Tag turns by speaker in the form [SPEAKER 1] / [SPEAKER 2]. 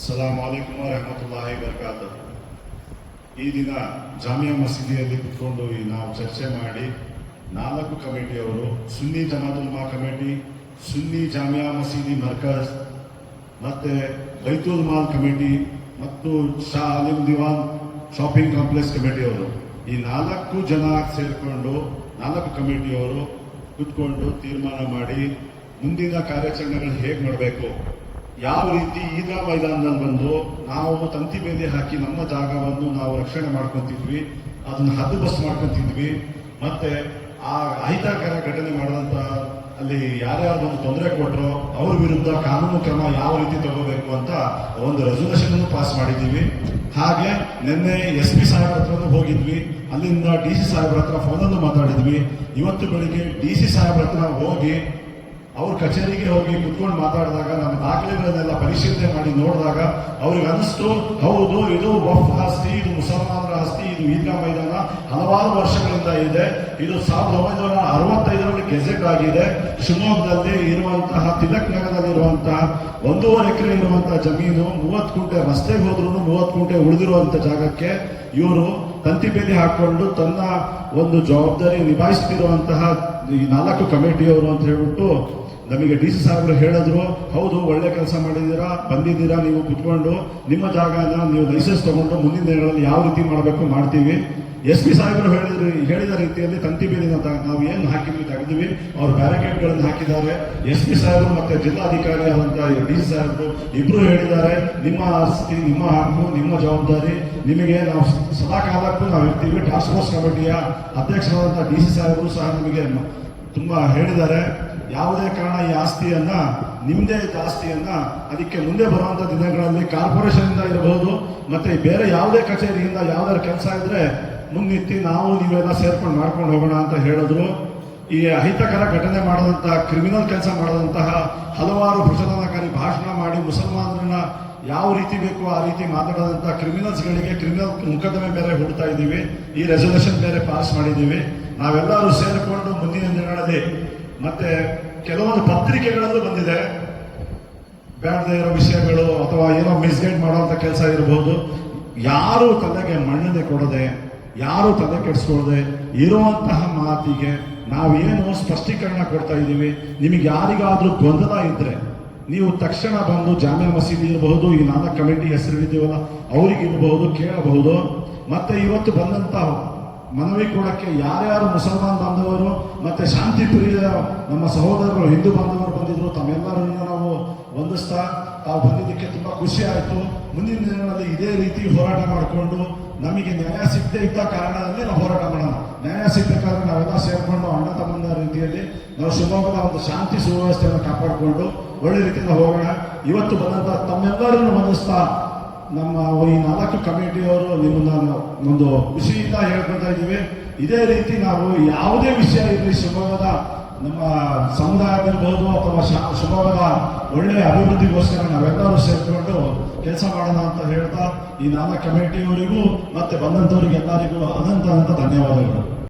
[SPEAKER 1] ಸಲಾಂ ಅಲೈಕುಮ್ ರಹಮತುಲ್ಲಾಹಿ ಬರ್ಕಾತ ಈ ದಿನ ಜಾಮಿಯಾ ಮಸೀದಿಯಲ್ಲಿ ಕುತ್ಕೊಂಡು ನಾವು ಚರ್ಚೆ ಮಾಡಿ ನಾಲ್ಕು ಕಮಿಟಿಯವರು, ಸುನ್ನಿ ಜಮಾತುಲ್ ಮಾ ಕಮಿಟಿ, ಸುನ್ನಿ ಜಾಮಿಯಾ ಮಸೀದಿ ಮರ್ಕಜ್, ಮತ್ತೆ ಬೈತುಲ್ ಮಾಲ್ ಕಮಿಟಿ ಮತ್ತು ಶಾ ಅಲಿಮ್ ದಿವಾನ್ ಶಾಪಿಂಗ್ ಕಾಂಪ್ಲೆಕ್ಸ್ ಕಮಿಟಿಯವರು. ಈ ನಾಲ್ಕು ಜನ ಸೇರಿಕೊಂಡು ನಾಲ್ಕು ಕಮಿಟಿಯವರು ಕುತ್ಕೊಂಡು ತೀರ್ಮಾನ ಮಾಡಿ ಮುಂದಿನ ಕಾರ್ಯಾಚರಣೆಗಳು ಹೇಗೆ ಮಾಡಬೇಕು? ಯಾವ ರೀತಿ ಈದ್ರಾ ಮೈದಾನದಲ್ಲಿ ಬಂದು ನಾವು ತಂತಿ ಬೇಲಿ ಹಾಕಿ ನಮ್ಮ ಜಾಗವನ್ನು ನಾವು ರಕ್ಷಣೆ ಮಾಡ್ಕೊಂತಿದ್ವಿ, ಅದನ್ನ ಬಸ್ ಮಾಡ್ಕೊತಿದ್ವಿ. ಮತ್ತೆ ಆ ಅಹಿತಕರ ಘಟನೆ ಮಾಡಿದಂತ ಅಲ್ಲಿ ಯಾರ್ಯಾರು ಒಂದು ತೊಂದರೆ ಕೊಟ್ಟರು ಅವ್ರ ವಿರುದ್ಧ ಕಾನೂನು ಕ್ರಮ ಯಾವ ರೀತಿ ತಗೋಬೇಕು ಅಂತ ಒಂದು ರೆಸೊಲ್ಯೂಷನ್ ಪಾಸ್ ಮಾಡಿದ್ದೀವಿ. ಹಾಗೆ ನಿನ್ನೆ ಎಸ್ ಪಿ ಸಾಹೇಬ್ರ ಹತ್ರನೂ ಹೋಗಿದ್ವಿ. ಅಲ್ಲಿಂದ ಡಿ ಸಿ ಸಾಹೇಬ್ರ ಹತ್ರ ಫೋನಲ್ಲೂ ಮಾತಾಡಿದ್ವಿ. ಇವತ್ತು ಬೆಳಿಗ್ಗೆ ಡಿ ಸಿ ಸಾಹೇಬ್ರ ಹತ್ರ ಹೋಗಿ ಅವ್ರ ಕಚೇರಿಗೆ ಹೋಗಿ ಕುತ್ಕೊಂಡು ಮಾತಾಡಿದಾಗ ನಮ್ಮ ದಾಖಲೆಗಳನ್ನೆಲ್ಲ ಪರಿಶೀಲನೆ ಮಾಡಿ ನೋಡಿದಾಗ ಅವ್ರಿಗೆ ಅನಿಸ್ತು ಹೌದು, ಇದು ವಫ್ ಆಸ್ತಿ, ಇದು ಮುಸಲ್ಮಾನರ ಆಸ್ತಿ, ಇದು ಈದ್ಗಾ ಮೈದಾನ ಹಲವಾರು ವರ್ಷಗಳಿಂದ ಇದೆ. ಇದು ಸಾವಿರದ ಒಂಬೈನೂರ ಅರವತ್ತೈದರಲ್ಲಿ ಗೆಜೆಟ್ ಆಗಿದೆ. ಶಿವಮೊಗ್ಗದಲ್ಲಿ ಇರುವಂತಹ, ತಿಲಕ್ ನಗರದಲ್ಲಿರುವಂತಹ, ಒಂದೂವರೆ ಎಕರೆ ಇರುವಂತಹ ಜಮೀನು, ಮೂವತ್ತು ಕುಂಟೆ ರಸ್ತೆಗೆ ಹೋದ್ರು ಮೂವತ್ತು ಕುಂಟೆ ಉಳಿದಿರುವಂತ ಜಾಗಕ್ಕೆ ಇವರು ತಂತಿ ಬೇಲಿ ಹಾಕೊಂಡು ತನ್ನ ಒಂದು ಜವಾಬ್ದಾರಿ ನಿಭಾಯಿಸ್ತಿರುವಂತಹ ಈ ನಾಲ್ಕು ಕಮಿಟಿಯವರು ಅಂತ ಹೇಳ್ಬಿಟ್ಟು ನಮಗೆ ಡಿ ಸಿ ಸಾಹೇಬರು ಹೇಳಿದ್ರು, ಹೌದು, ಒಳ್ಳೆ ಕೆಲಸ ಮಾಡಿದ್ದೀರಾ, ಬಂದಿದ್ದೀರಾ ನೀವು ಕುತ್ಕೊಂಡು, ನಿಮ್ಮ ಜಾಗನ ನೀವು ಲೈಸೆನ್ಸ್ ತಗೊಂಡು ಮುಂದಿನ ದಿನಗಳಲ್ಲಿ ಯಾವ ರೀತಿ ಮಾಡಬೇಕು ಮಾಡ್ತೀವಿ. ಎಸ್ ಪಿ ಸಾಹೇಬರು ಹೇಳಿದ್ರು, ಹೇಳಿದ ರೀತಿಯಲ್ಲಿ ತಂತಿ ಬೀರಿನ ನಾವು ಏನು ಹಾಕಿದ್ವಿ ತೆಗೆದ್ವಿ, ಅವ್ರು ಬ್ಯಾರಿಕೇಡ್ಗಳನ್ನು ಹಾಕಿದ್ದಾರೆ. ಎಸ್ ಪಿ ಸಾಹೇಬರು ಮತ್ತೆ ಜಿಲ್ಲಾಧಿಕಾರಿ ಆದಂಥ ಡಿ ಸಿ ಸಾಹೇಬರು ಇಬ್ಬರು ಹೇಳಿದ್ದಾರೆ, ನಿಮ್ಮ ಆಸ್ತಿ, ನಿಮ್ಮ ಹಕ್ಕು, ನಿಮ್ಮ ಜವಾಬ್ದಾರಿ, ನಿಮಗೆ ನಾವು ಸದಾ ಕಾಲಕ್ಕೂ ನಾವು ಇರ್ತೀವಿ ಟಾಸ್ಕ್ ಫೋರ್ಸ್ ಕಮಿಟಿಯ ಅಧ್ಯಕ್ಷರಾದಂಥ ಡಿ ಸಿ ಸಾಹೇಬರು ಸಹ ನಿಮಗೆ ತುಂಬಾ ಹೇಳಿದ್ದಾರೆ. ಯಾವುದೇ ಕಾರಣ ಈ ಆಸ್ತಿಯನ್ನ ನಿಮ್ಮದೇ ಆಸ್ತಿಯನ್ನ ಅದಕ್ಕೆ ಮುಂದೆ ಬರುವಂತ ದಿನಗಳಲ್ಲಿ ಕಾರ್ಪೊರೇಷನ್ ಇಂದ ಇರಬಹುದು, ಮತ್ತೆ ಬೇರೆ ಯಾವುದೇ ಕಚೇರಿಯಿಂದ ಯಾವ್ದಾದ್ರು ಕೆಲಸ ಇದ್ರೆ ಮುನ್ನಿತ್ತಿ ನಾವು ನೀವೆಲ್ಲ ಸೇರ್ಕೊಂಡು ಮಾಡ್ಕೊಂಡು ಹೋಗೋಣ ಅಂತ ಹೇಳಿದ್ರು. ಈ ಅಹಿತಕರ ಘಟನೆ ಮಾಡದಂತಹ ಕ್ರಿಮಿನಲ್ ಕೆಲಸ ಮಾಡದಂತಹ ಹಲವಾರು ಪ್ರಚೋದನಕಾರಿ ಭಾಷಣ ಮಾಡಿ ಮುಸಲ್ಮಾನರನ್ನ ಯಾವ ರೀತಿ ಬೇಕು ಆ ರೀತಿ ಮಾತಾಡದಂತ ಕ್ರಿಮಿನಲ್ಸ್ಗಳಿಗೆ ಕ್ರಿಮಿನಲ್ ಮುಕದ್ದಮೆ ಬೇರೆ ಹುಡ್ತಾ ಇದ್ದೀವಿ. ಈ ರೆಸೊಲ್ಯೂಷನ್ ಬೇರೆ ಪಾಸ್ ಮಾಡಿದ್ದೀವಿ. ನಾವೆಲ್ಲರೂ ಸೇರಿಕೊಂಡು ಮುಂದಿನ ದಿನಗಳಲ್ಲಿ ಮತ್ತೆ ಕೆಲವೊಂದು ಪತ್ರಿಕೆಗಳಲ್ಲೂ ಬಂದಿದೆ. ಬೇಡದೇ ಇರೋ ವಿಷಯಗಳು ಅಥವಾ ಏನೋ ಮಿಸ್ಗೈಡ್ ಮಾಡುವಂಥ ಕೆಲಸ ಇರಬಹುದು ಯಾರು ತಲೆಗೆ ಮಣ್ಣನೆ ಕೊಡದೆ, ಯಾರು ತಲೆ ಕೆಡಿಸ್ಕೊಳ್ಳದೆ ಇರುವಂತಹ ಮಾತಿಗೆ ನಾವೇನು ಸ್ಪಷ್ಟೀಕರಣ ಕೊಡ್ತಾ ಇದ್ದೀವಿ. ನಿಮಗೆ ಯಾರಿಗಾದರೂ ಗೊಂದಲ ಇದ್ದರೆ ನೀವು ತಕ್ಷಣ ಬಂದು ಜಾಮಿಯಾ ಮಸೀದಿ ಇರಬಹುದು, ಈ ನಾನಾ ಕಮಿಟಿ ಹೆಸರಿದ್ದೀವಲ್ಲ ಅವ್ರಿಗೆ ಇರಬಹುದು ಕೇಳಬಹುದು. ಮತ್ತೆ ಇವತ್ತು ಬಂದಂತ ಮನವಿ ಕೊಡಕ್ಕೆ ಯಾರ್ಯಾರು ಮುಸಲ್ಮಾನ್ ಬಾಂಧವರು ಮತ್ತೆ ಶಾಂತಿ ಪ್ರಿಯ ನಮ್ಮ ಸಹೋದರರು ಹಿಂದೂ ಬಾಂಧವರು ಬಂದಿದ್ರು, ತಮ್ಮೆಲ್ಲರನ್ನ ನಾವು ವಂದಿಸ್ತಾ ತಾವು ಬಂದಿದ್ದಕ್ಕೆ ತುಂಬಾ ಖುಷಿ ಆಯ್ತು. ಮುಂದಿನ ದಿನಗಳಲ್ಲಿ ಇದೇ ರೀತಿ ಹೋರಾಟ ಮಾಡಿಕೊಂಡು ನಮಗೆ ನ್ಯಾಯ ಸಿಗದೆ ಇದ್ದ ಕಾರಣದಲ್ಲಿ ನಾವು ಹೋರಾಟ ಮಾಡೋಣ. ನ್ಯಾಯ ಸಿಗಬೇಕಾದ್ರೆ ನಾವೆಲ್ಲ ಸೇರಿಕೊಂಡು ಅಣ್ಣ ತಮ್ಮ ರೀತಿಯಲ್ಲಿ ನಾವು ಶಿವಮೊಗ್ಗದ ಒಂದು ಶಾಂತಿ ಸುವ್ಯವಸ್ಥೆಯನ್ನು ಕಾಪಾಡಿಕೊಂಡು ಒಳ್ಳೆ ರೀತಿಯಿಂದ ಹೋಗೋಣ. ಇವತ್ತು ಬಂದಂತ ತಮ್ಮೆಲ್ಲರನ್ನು ವಂದಿಸ್ತಾ ನಮ್ಮ ಈ ನಾಲ್ಕು ಕಮಿಟಿಯವರು ನಾನು ಒಂದು ಖುಷಿಯಿಂದ ಹೇಳ್ಕೊತಾ ಇದ್ದೀವಿ. ಇದೇ ರೀತಿ ನಾವು ಯಾವುದೇ ವಿಷಯ ಇರಲಿ ಶಿವಮೊಗ್ಗದ ನಮ್ಮ ಸಮುದಾಯದಿರ್ಬೋದು ಅಥವಾ ಶಾ- ಶಿವಮೊಗ್ಗದ ಒಳ್ಳೆಯ ಅಭಿವೃದ್ಧಿಗೋಸ್ಕರ ನಾವೆಲ್ಲರೂ ಸೇರಿಕೊಂಡು ಕೆಲಸ ಮಾಡೋಣ ಅಂತ ಹೇಳ್ತಾ ಈ ನಾಲ್ಕು ಕಮಿಟಿಯವರಿಗೂ ಮತ್ತೆ ಬಂದಂಥವ್ರಿಗೆಲ್ಲರಿಗೂ ಅನಂತ ಅನಂತ ಧನ್ಯವಾದಗಳು.